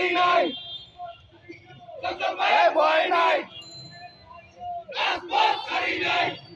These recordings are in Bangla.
ভয় নাই। ভয় নাই ভয় নাই।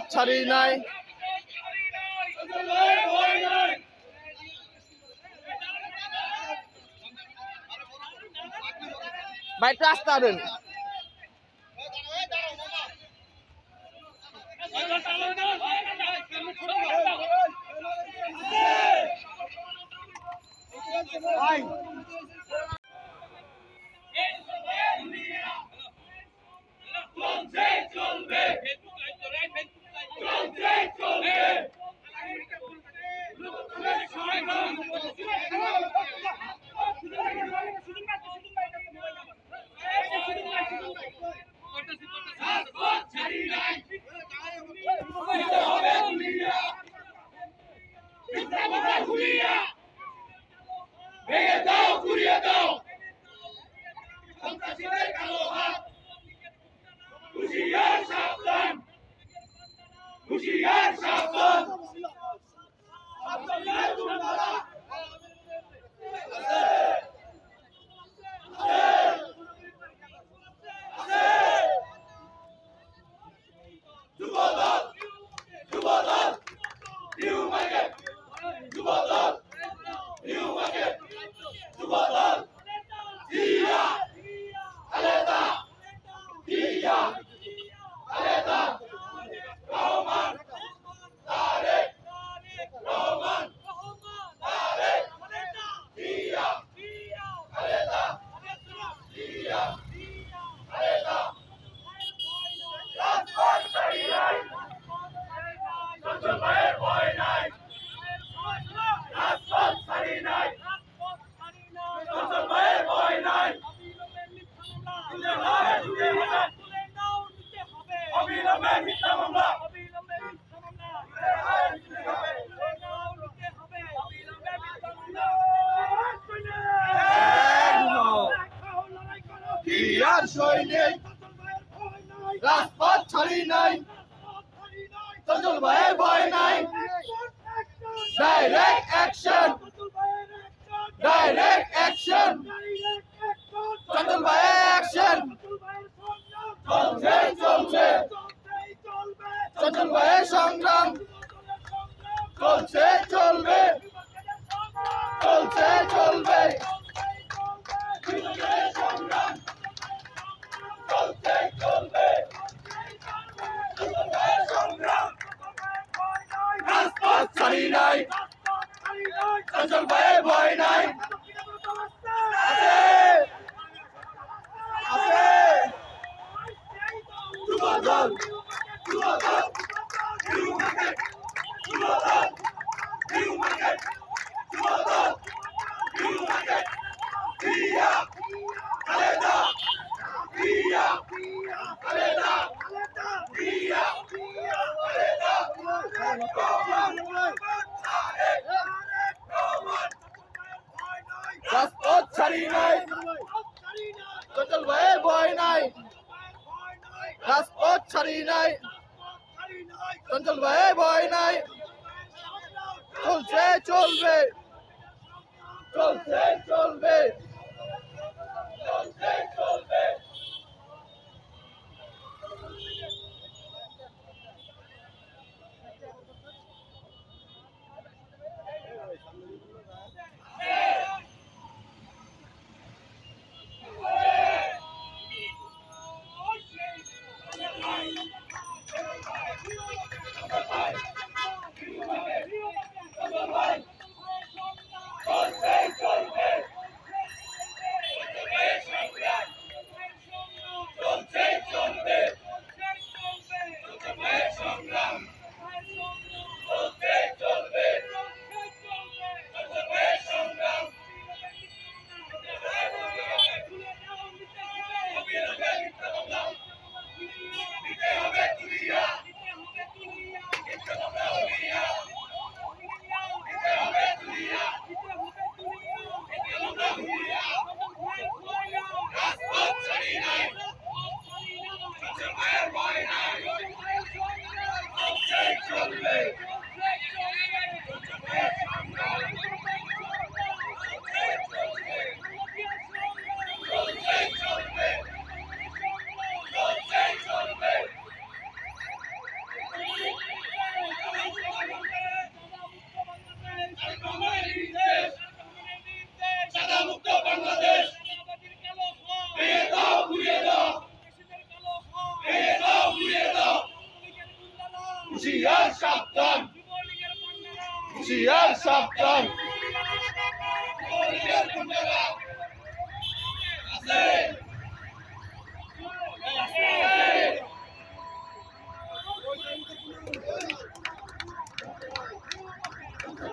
হাত ছাড়ি নাই। ভাই একটু Direct action! Direct action! চন্দন ভাইয়ের অ্যাকশন চলছে চলছে। চন্দন ভাইয়ের সংগ্রাম। চলছে, চলবে। চলছে, চলবে। ছাড়ি নাই। চঞ্চল ভাই ভয় নাই। আচ্ছা।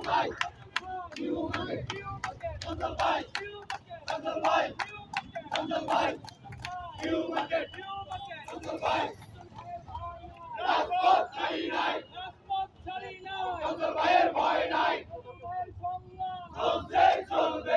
ভাই কাজল ভাই কাজল ভাই কাজল ভাই নিউ মার্কেট কাজল ভাই রাজপথ ছাড়ি নাই রাজপথ ছাড়ি নাই কাজল ভাইয়ের ভয় নাই চলবে চলবে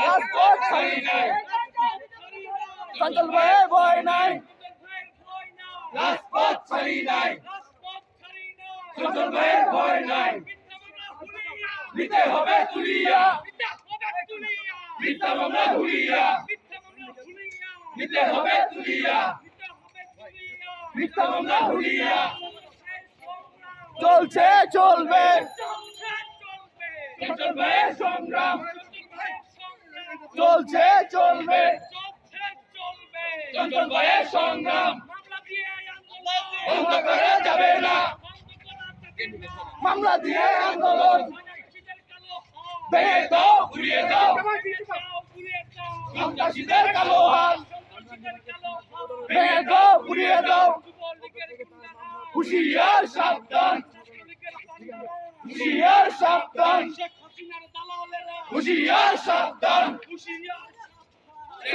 রাজপথ ছাড়ি নাই। চঞ্চল ভাইয়ের ভয় নাই। রাজপথ ছাড়ি নাই। চঞ্চল ভয় নাই। নিতে হবে তুলিয়া। মামলা হুলিয়া নিতে হবে তুলিয়া। মামলা হুলিয়া চলছে চলবে। ভাইয়ের সংগ্রাম। চলছে চলবে। ভাইয়ের সংগ্রাম। বন্ধ করা যাবে না। মামলা দিয়ে আন্দোলন। ভেঙে দাও ঘুরিয়ে দাও। সন্ত্রাসীদের কালো হাত ভেঙে দাও ঘুরিয়ে দাও। হুশিয়ার সাবধান। হুশিয়ার সাবধান। হুশিয়ার সাবধান শেখ হাসিনা দালালেরা পিঠের চামড়া রাখব না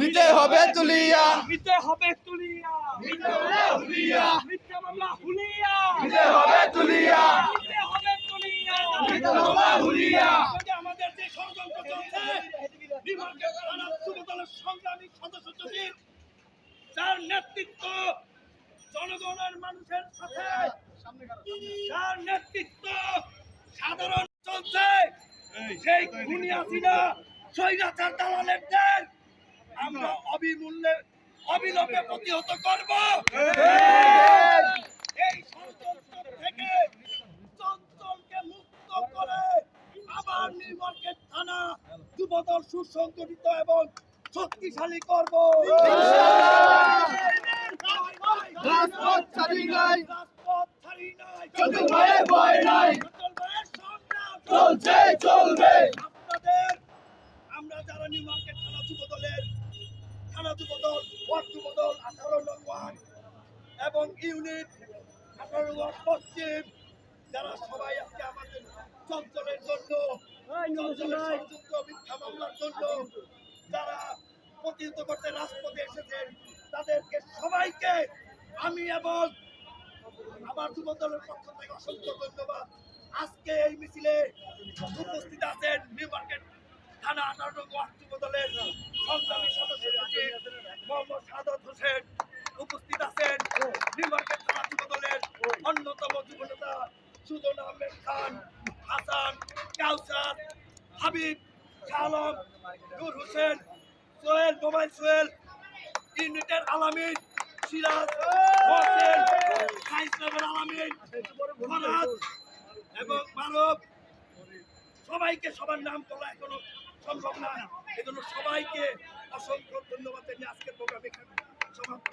নিতে হবে তুলিয়া। নিতে হবে তুলিয়া। নিতে হবে হুলিয়া মিথ্যা মামলা হুলিয়া। নিতে হবে তুলিয়া। নিতে হবে তুলিয়া। নিতে হবে হুলিয়া আমাদের যে ষড়যন্ত্র চলছে বিমানকে থানা যুবদলের সংগ্রামী সদস্য সচিব যার নেতৃত্ব জনগণের মানুষের সাথে যার নেতৃত্ব সাধারণ চলছে সেই খুনিয়াসিনা স্বৈরাচার দালালের দেশ আমরা অবিমূল্যে অবিলম্বে প্রতিহত করব। এই ষড়যন্ত্র থেকে চঞ্চলকে মুক্ত করে আবার নির্মাণকে থানা যুবদল সুসংগঠিত এবং শক্তিশালী করব। রাজপথ ছাড়ি নাই। রাজপথ ছাড়ি নাই। চঞ্চল ভাইয়ের ভয় নাই। চঞ্চল ভাইয়ের সংগ্রাম। চলছে চলবে। আপনাদের আমরা যারা নিউ মার্কেট থানা যুবদলের থানা যুবদল ওয়ার্ড যুবদল আঠারো নং ওয়ার্ড। এবং ইউনিট আঠারো ওয়ার্ড পশ্চিম যারা সবাই আজকে আমাদের চঞ্চলের জন্য মিথ্যা মামলার জন্য যারা প্রতিহত করতে রাজপথে এসেছেন তাদেরকে সবাইকে আমি এবং আমার যুবদলের পক্ষ থেকে অসংখ্য ধন্যবাদ। আজকে এই মিছিলে উপস্থিত আছেন নিউ মার্কেট থানা যুবদলের সংগ্রামী সদস্য সচিব সাদত হোসেন উপস্থিত আছেন। নিউ মার্কেট থানা অন্যতম যুবনেতা সুজন আহমেদ খান, হাসান, কাউসার, হাবিব শাহ নূর হোসেন, সোহেল মোবাইল সোহেল, ইউনিটের আলামিন সিরাজ হোসেন সাইসলামের আলামিন ফরহাদ এবং মানব। সবাইকে সবার নাম বলা এখনও সম্ভব না। এজন্য সবাইকে অসংখ্য ধন্যবাদ জানিয়ে আজকের প্রোগ্রাম এখানে সমাপ্ত।